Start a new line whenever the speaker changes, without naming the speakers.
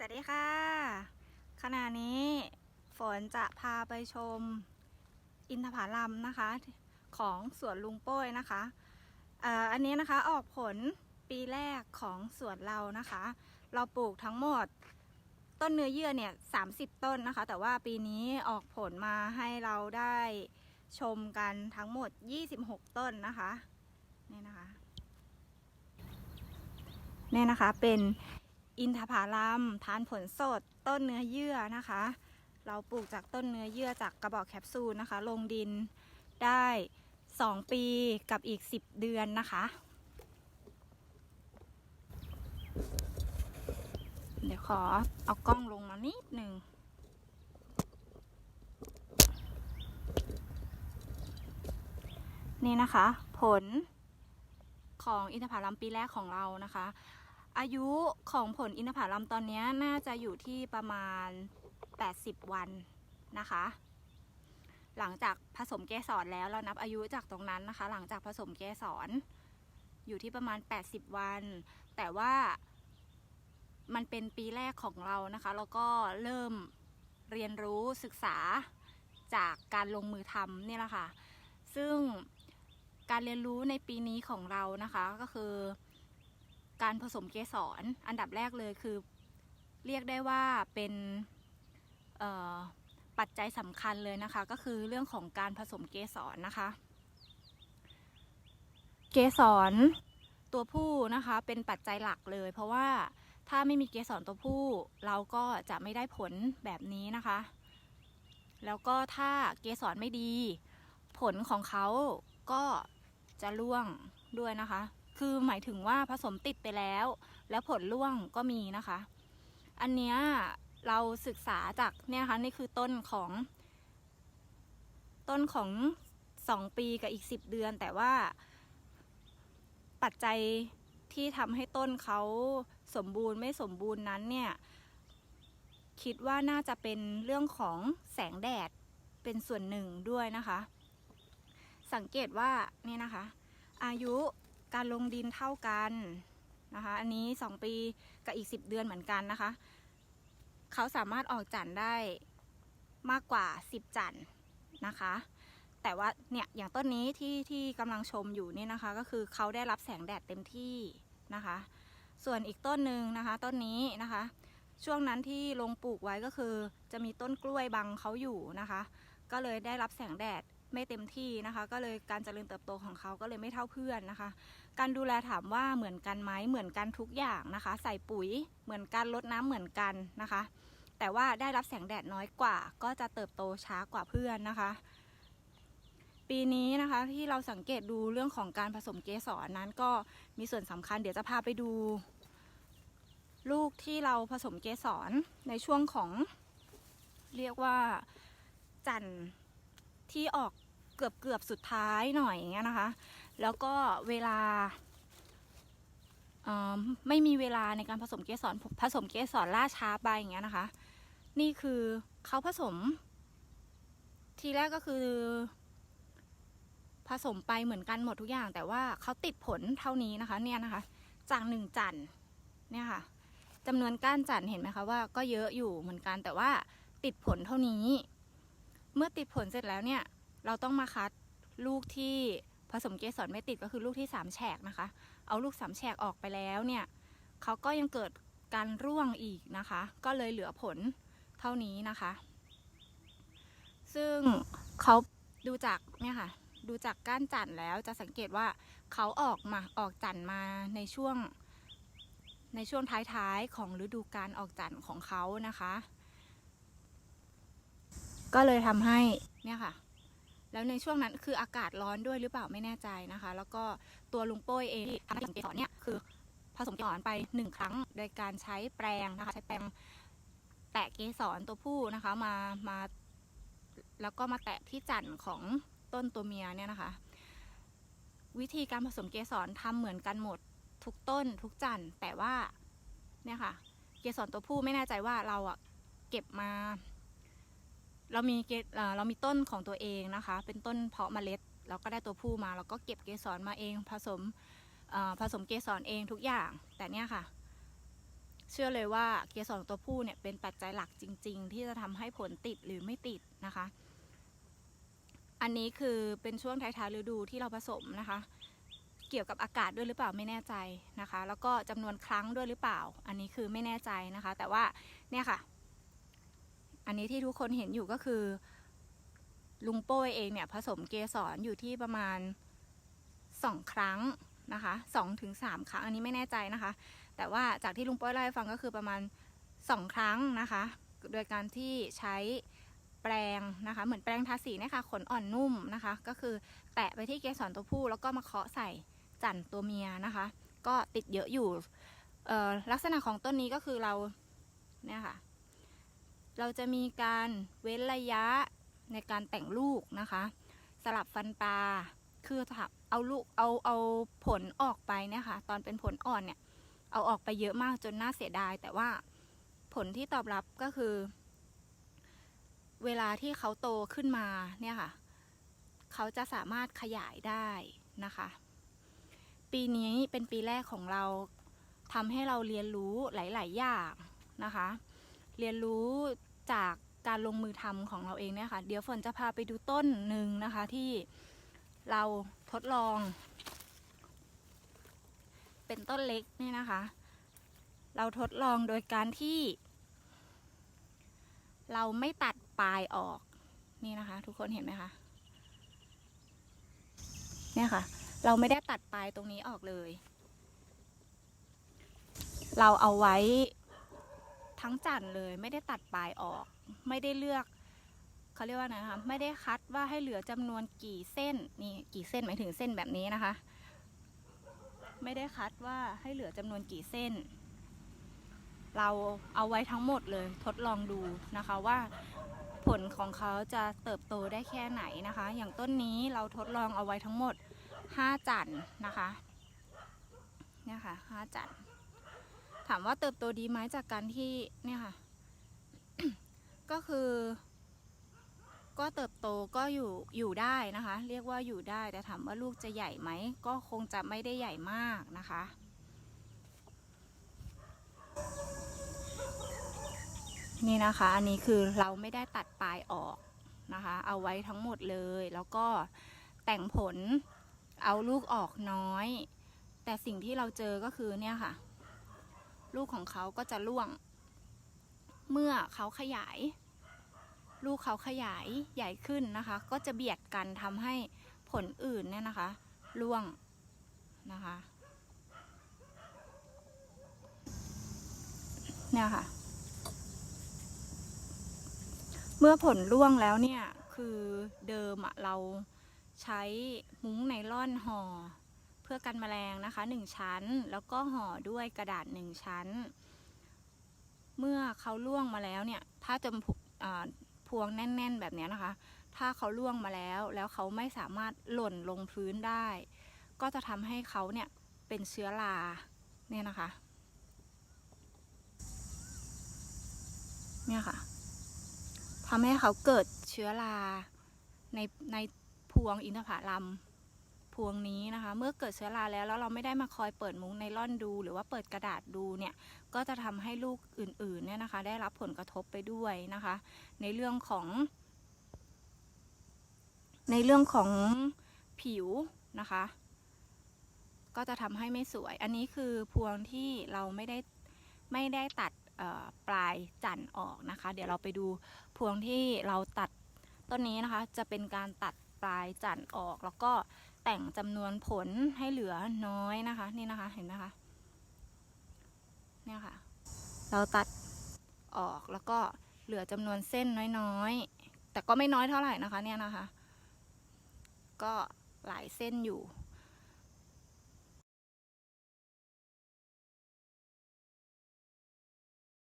สวัสดีค่ะ ขณะนี้ฝนจะพาไปชมอินทผลัมนะคะ ของสวนลุงโป้ยนะคะอ,อันนี้นะคะออกผลปีแรกของสวนเรานะคะ เราปลูกทั้งหมดต้นเนื้อเยื่อเนี่ย30ต้นนะคะ แต่ว่าปีนี้ออกผลมาให้เราได้ชมกันทั้งหมด 26 ต้นนะคะนี่นะคะนี่นะคะเป็น อินทผลัมทานผลสด ต้นเนื้อเยื่อนะคะ เราปลูกจากต้นเนื้อเยื่อจากกระบอกแคปซูลนะคะ ลงดินได้ 2 ปีกับอีก 10 เดือนนะคะ เดี๋ยวขอเอากล้องลงมานิดหนึ่งนี่นะคะ ผลของอินทผลัมปีแรกของเรานะคะ อายุของผลอินทผลัมตอนนี้น่าจะอยู่ที่ประมาณ 80 วันนะคะ หลังจากผสมเกสรแล้วเรานับอายุจากตรงนั้นนะคะ หลังจากผสมเกสรอยู่ที่ประมาณ 80 วัน แต่ว่ามันเป็นปีแรกของเรานะคะ แล้วก็เริ่มเรียนรู้ศึกษาจากการลงมือทำเนี่ยแหละค่ะ ซึ่งการเรียนรู้ในปีนี้ของเรานะคะก็คือ การผสมเกสรอันดับแรกเลยคือ เรียกได้ว่าเป็นปัจจัยสำคัญเลยนะคะ ก็คือเรื่องของการผสมเกสรนะคะ เกสรตัวผู้นะคะเป็นปัจจัยหลักเลย เพราะว่าถ้าไม่มีเกสรตัวผู้เราก็จะไม่ได้ผลแบบนี้นะคะ แล้วก็ถ้าเกสรไม่ดี ผลของเขาก็จะร่วงด้วยนะคะ คือหมายถึงว่าผสมติดไปแล้ว แล้วผลร่วงก็มีนะคะ อันเนี้ยเราศึกษาจากเนี่ยคะนี่คือต้นของ ต้นของสองปีกับอีกสิบเดือน แต่ว่า ปัจจัยที่ทำให้ต้นเขาสมบูรณ์ไม่สมบูรณ์นั้นเนี่ยคิดว่าน่าจะเป็นเรื่องของแสงแดดเป็นส่วนหนึ่งด้วยนะคะ สังเกตว่านี่นะคะ อายุ การลงดินเท่ากันนะคะ อันนี้ 2 ปีกับอีก 10 เดือนเหมือนกันนะคะ เขาสามารถออกจันทร์ได้มากกว่า 10 จันทร์นะคะ แต่ว่าเนี่ยอย่างต้นนี้ที่ที่กำลังชมอยู่นี่นะคะ ก็คือเขาได้รับแสงแดดเต็มที่นะคะ ส่วนอีกต้นหนึ่งนะคะ ต้นนี้นะคะ ช่วงนั้นที่ลงปลูกไว้ก็คือ จะมีต้นกล้วยบังเขาอยู่นะคะ ก็เลยได้รับแสงแดด ไม่เต็มที่นะคะ ก็เลยการเจริญเติบโตของเขาก็เลยไม่เท่าเพื่อนนะคะ การดูแลถามว่าเหมือนกันไหมเหมือนกันทุกอย่างนะคะ ใส่ปุ๋ยเหมือนกันลดน้ำเหมือนกันนะคะ แต่ว่าได้รับแสงแดดน้อยกว่า ก็จะเติบโตช้ากว่าเพื่อนนะคะ ปีนี้นะคะที่เราสังเกตดูเรื่องของการผสมเกสรนั้นก็มีส่วนสำคัญเดี๋ยวจะพาไปดู ลูกที่เราผสมเกสรในช่วงของเรียกว่าจันทร์ ที่ออกเกือบเกือบสุดท้ายหน่อยอย่างเงี้ยนะคะ แล้วก็เวลาไม่มีเวลาในการผสมเกสรผสมเกสรล่าช้าไปอย่างเงี้ยนะคะ นี่คือเขาผสม ทีแรกก็คือ ผสมไปเหมือนกันหมดทุกอย่าง แต่ว่าเขาติดผลเท่านี้นะคะ เนี่ยนะคะ จากหนึ่งจันเนี่ยค่ะจำนวนก้านจันเห็นไหมคะว่าก็เยอะอยู่เหมือนกันแต่ว่าติดผลเท่านี้ เมื่อติดผลเสร็จแล้วเนี่ย เราต้องมาคัดลูกที่ผสมเกสรไม่ติดก็คือลูกที่สามแฉกนะคะ เอาลูกสามแฉกออกไปแล้วเนี่ยเขาก็ยังเกิดการร่วงอีกนะคะ ก็เลยเหลือผลเท่านี้นะคะ ซึ่งเขาดูจากเนี่ยค่ะ ดูจากก้านจันทร์แล้วจะสังเกตว่าเขาออกมาออกจันทร์มาในช่วง ในช่วงท้ายๆของฤดูการออกจันทร์ของเขานะคะ ก็เลยทำให้เนี่ยค่ะ แล้วในช่วงนั้นคืออากาศร้อนด้วยหรือเปล่าไม่แน่ใจนะคะ แล้วก็ตัวลุงโป้ยเองที่ทำให้ผสมเกสรเนี่ยคือผสมเกสรไปหนึ่งครั้งโดยการใช้แปรงนะคะ ใช้แปรงแตะเกสรตัวผู้นะคะมามาแล้วก็มาแตะที่จันทร์ของต้นตัวเมียเนี่ยนะคะ วิธีการผสมเกสรทำเหมือนกันหมดทุกต้นทุกจันทร์แต่ว่าเนี่ยค่ะ เกสรตัวผู้ไม่แน่ใจว่าเราอะเก็บมา เรามีเกเอ่อเรามีต้นของตัวเองนะคะ เป็นต้นเพาะเมล็ดเราก็ได้ตัวผู้มาเราก็เก็บเกสรมาเองผสมผสมเกสรเองทุกอย่าง แต่เนี่ยค่ะ เชื่อเลยว่าเกสรตัวผู้เนี่ยเป็นปัจจัยหลักจริง ๆ ที่จะทำให้ผลติดหรือไม่ติดนะคะ อันนี้คือเป็นช่วงท้ายๆฤดูที่เราผสมนะคะ เกี่ยวกับอากาศด้วยหรือเปล่าไม่แน่ใจนะคะ แล้วก็จำนวนครั้งด้วยหรือเปล่า อันนี้คือไม่แน่ใจนะคะ แต่ว่าเนี่ยค่ะ อันนี้ที่ทุกคนเห็นอยู่ก็คือ ลุงโป้ยเองเนี่ยผสมเกสรอยู่ที่ประมาณสองครั้งนะคะสองถึงสามครั้ง อันนี้ไม่แน่ใจนะคะ แต่ว่าจากที่ลุงโป้ยเล่าให้ฟังก็คือประมาณสองครั้งนะคะ โดยการที่ใช้แปรงนะคะ เหมือนแปรงทาสีนี่ยค่ะขนอ่อนนุ่มนะคะ ก็คือแตะไปที่เกสรตัวผู้ แล้วก็มาเคาะใส่จันต์ตัวเมียนะคะ ก็ติดเยอะอยู่ลักษณะของต้นนี้ก็คือเราเนี่ยค่ะ เราจะมีการเว้นระยะในการแต่งลูกนะคะ สลับฟันปลาคือถ้าเอาลูกเอาเอาผลออกไปนี่ยค่ะตอนเป็นผลอ่อนเนี่ยเอาออกไปเยอะมากจนน่าเสียดาย แต่ว่าผลที่ตอบรับก็คือ เวลาที่เขาโตขึ้นมาเนี่ยค่ะ เขาจะสามารถขยายได้นะคะ ปีนี้เป็นปีแรกของเราทำให้เราเรียนรู้หลาย ๆ อย่างนะคะ เรียนรู้ จากการลงมือทำของเราเองเนี่ยค่ะ เดี๋ยวฝนจะพาไปดูต้นหนึ่งนะคะที่เราทดลอง เป็นต้นเล็กนี่นะคะ เราทดลองโดยการที่ เราไม่ตัดปลายออกนี่นะคะ ทุกคนเห็นไหมคะเนี่ยค่ะ เราไม่ได้ตัดปลายตรงนี้ออกเลย เราเอาไว้ ทั้งจันเลยไม่ได้ตัดปลายออก ไม่ได้เลือกเขาเรียกว่าไงนะคะไม่ได้คัดว่าให้เหลือจำนวนกี่เส้นนี่กี่เส้นหมายถึงเส้นแบบนี้นะคะ ไม่ได้คัดว่าให้เหลือจำนวนกี่เส้น เราเอาไว้ทั้งหมดเลยทดลองดูนะคะว่าผลของเขาจะเติบโตได้แค่ไหนนะคะ อย่างต้นนี้เราทดลองเอาไว้ทั้งหมด 5 จันนะคะเนี่ยค่ะห้าจันท ถามว่าเติบโตดีไหมจากการที่เนี่ยค่ะ ก็คือ ก็เติบโตก็อยู่อยู่ได้นะคะ เรียกว่าอยู่ได้ แต่ถามว่าลูกจะใหญ่ไหม ก็คงจะไม่ได้ใหญ่มากนะคะนี่นะคะ อันนี้คือเราไม่ได้ตัดปลายออกนะคะ เอาไว้ทั้งหมดเลย แล้วก็แต่งผลเอาลูกออกน้อย แต่สิ่งที่เราเจอก็คือเนี่ยค่ะ ลูกของเขาก็จะร่วง เมื่อเขาขยาย ลูกเขาขยายใหญ่ขึ้นนะคะ ก็จะเบียดกันทำให้ผลอื่นเนี่ยนะคะร่วงนะคะเนี่ยค่ะ เมื่อผลร่วงแล้วเนี่ย คือเดิมเราใช้มุ้งไนล่อนห่อ พื่อกันแมลงนะคะหนึ่งชั้น แล้วก็ห่อด้วยกระดาษหนึ่งชั้น เมื่อเขาล่วงมาแล้วเนี่ยถ้าจะพวงแน่น ๆ แบบนี้นะคะ ถ้าเขาล่วงมาแล้ว แล้วเขาไม่สามารถหล่นลงพื้นได้ ก็จะทำให้เขาเนี่ยเป็นเชื้อราเนี่ยนะคะ เนี่ยค่ะทำให้เขาเกิดเชื้อราในในพวงอินทผลัม พวงนี้นะคะ เมื่อเกิดเชื้อราแล้วแล้วเราไม่ได้มาคอยเปิดมุ้งไนล่อนดู หรือว่าเปิดกระดาษดูเนี่ยก็จะทำให้ลูกอื่นๆเนี่ยนะคะ ได้รับผลกระทบไปด้วยนะคะ ในเรื่องของ ในเรื่องของผิวนะคะ ก็จะทำให้ไม่สวย อันนี้คือพวงที่เราไม่ได้ไม่ได้ตัดปลายจันทร์ออกนะคะ เดี๋ยวเราไปดูพวงที่เราตัดต้นนี้นะคะ จะเป็นการตัดปลายจันทร์ออกแล้วก็ แต่งจำนวนผลให้เหลือน้อยนะคะ นี่นะคะเห็นไหมคะเนี่ยค่ะ เราตัดออกแล้วก็เหลือจำนวนเส้นน้อยๆ แต่ก็ไม่น้อยเท่าไหร่นะคะ เนี่ยนะคะ ก็หลายเส้นอยู่